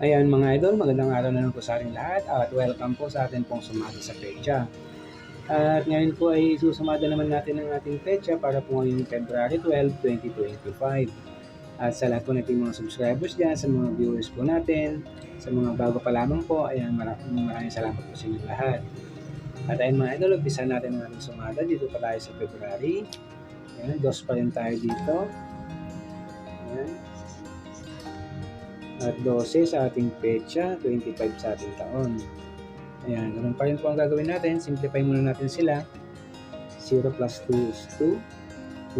Ayan mga idol, magandang araw na lang po sa ating lahat at welcome po sa atin pong sumada sa pecha. At ngayon po ay susumada naman natin ang ating pecha para po ngayong February 12, 2025. At sa lahat po nating mga subscribers dyan, sa mga viewers po natin, sa mga bago pa lamang po, ayan maraming maraming salamat po sa inyo lahat. At ayun mga idol, umpisa natin ang ating sumada dito pa tayo sa February. Ayan, dos pa rin tayo dito. At 12 sa ating pecha, 25 sa ating taon. Ayan, ganun pa rin po ang gagawin natin. Simplify muna natin sila. 0 plus 2 is 2.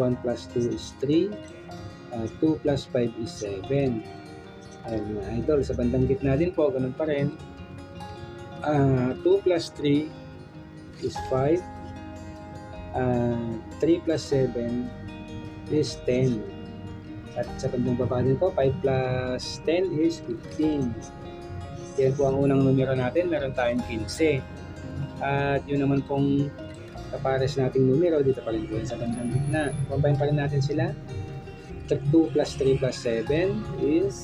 1 plus 2 is 3. Uh, 2 plus 5 is 7. Ayan mga idol, sa bandang gitna din po, ganun pa rin. Uh, 2 plus 3 is 5. Uh, 3 plus 7 is 10. At sa bandang baba din po, 5 plus 10 is 15. Yan po ang unang numero natin, meron tayong 15. At yun naman pong kapares nating numero, dito pa rin po sa bandang gitna. Combine pa rin natin sila. 2 plus 3 plus 7 is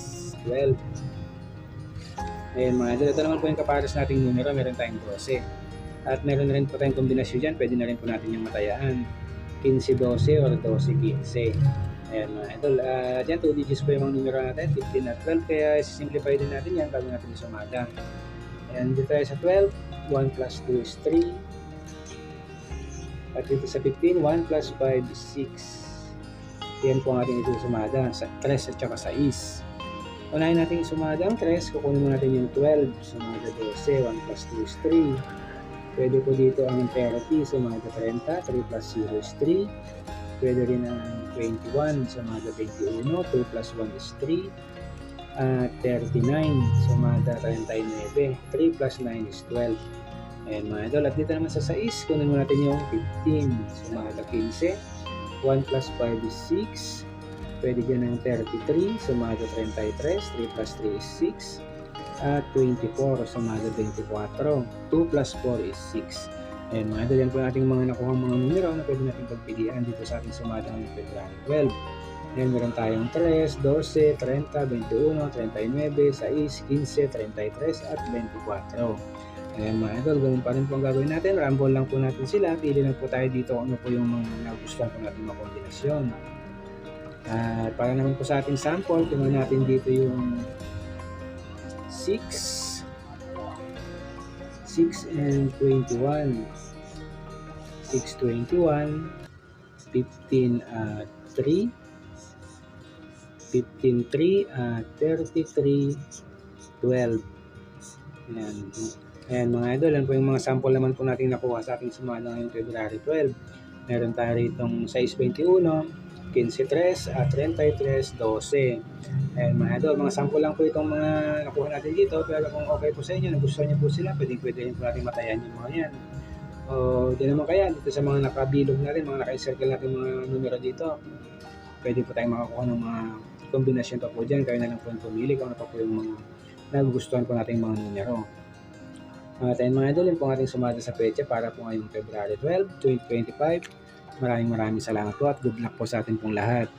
12. Ayan mga idol, ito naman po yung kapares nating numero, meron tayong 12. At meron na rin po tayong kombinasyon dyan, pwede na rin po natin yung matayaan. 15-12 or 12-15. Ayan mga idol, uh, dyan 2 digits po yung mga numero natin, 15 at 12, kaya simplify din natin yan bago natin sumada. Ayan, dito tayo sa 12, 1 plus 2 is 3. At dito sa 15, 1 plus 5 is 6. Yan po ang ating isusumada sa 3 at saka sa is. Unahin natin sumada ang 3, kukunin mo natin yung 12, sumada 12, 1 plus 2 is 3. Pwede po dito ang 30, sumada 30, 3 plus 0 is 3. Pwede rin ang 21, sumada 21, 2 plus 1 is 3. At 39, sumada 39, 3 plus 9 is 12. Ayan mga idol. At dito naman sa 6, kunin mo natin yung 15, sumada 15. 1 plus 5 is 6. Pwede dyan ang 33, sumada 33, 3 plus 3 is 6. At 24, sumada 24. 2 plus 4 is 6. Ayan mga idol, yan po ating mga nakuha mga numero na pwede natin pagpilian dito sa ating sumada ng February 12. Ayan, meron tayong 3, 12, 30, 21, 39, 6, 15, 33 at 24. Ayan mga idol, ganun pa rin po ang gagawin natin. Rumble lang po natin sila. Pili lang po tayo dito ano po yung mga nagustuhan po natin mga kombinasyon. At para naman po sa ating sample, kunin natin dito yung 6, 6 and 21. 6, 21, 15 at 3, 15, 3 at 33, 12. Ayan. Ayan mga idol, yan po yung mga sample naman po natin nakuha sa ating sumada ngayong February 12. Meron tayo rito 621, 15.3 at 33.12. Ayan mga idol, mga sample lang po itong mga nakuha natin dito. Pero kung okay po sa inyo, nagustuhan niyo po sila, pwedeng pwede po natin matayan yung mga yan. O di naman kaya, dito sa mga nakabilog natin, mga naka-circle natin mga numero dito, pwede po tayong makakuha ng mga kombinasyon pa po dyan. Kayo na lang po yung pumili kung ano pa po yung mga nagugustuhan po natin mga numero. At ayun mga idol, yun po ating sumada sa pecha para po ngayong February 12, 2025. Maraming maraming salamat po at good luck po sa ating pong lahat.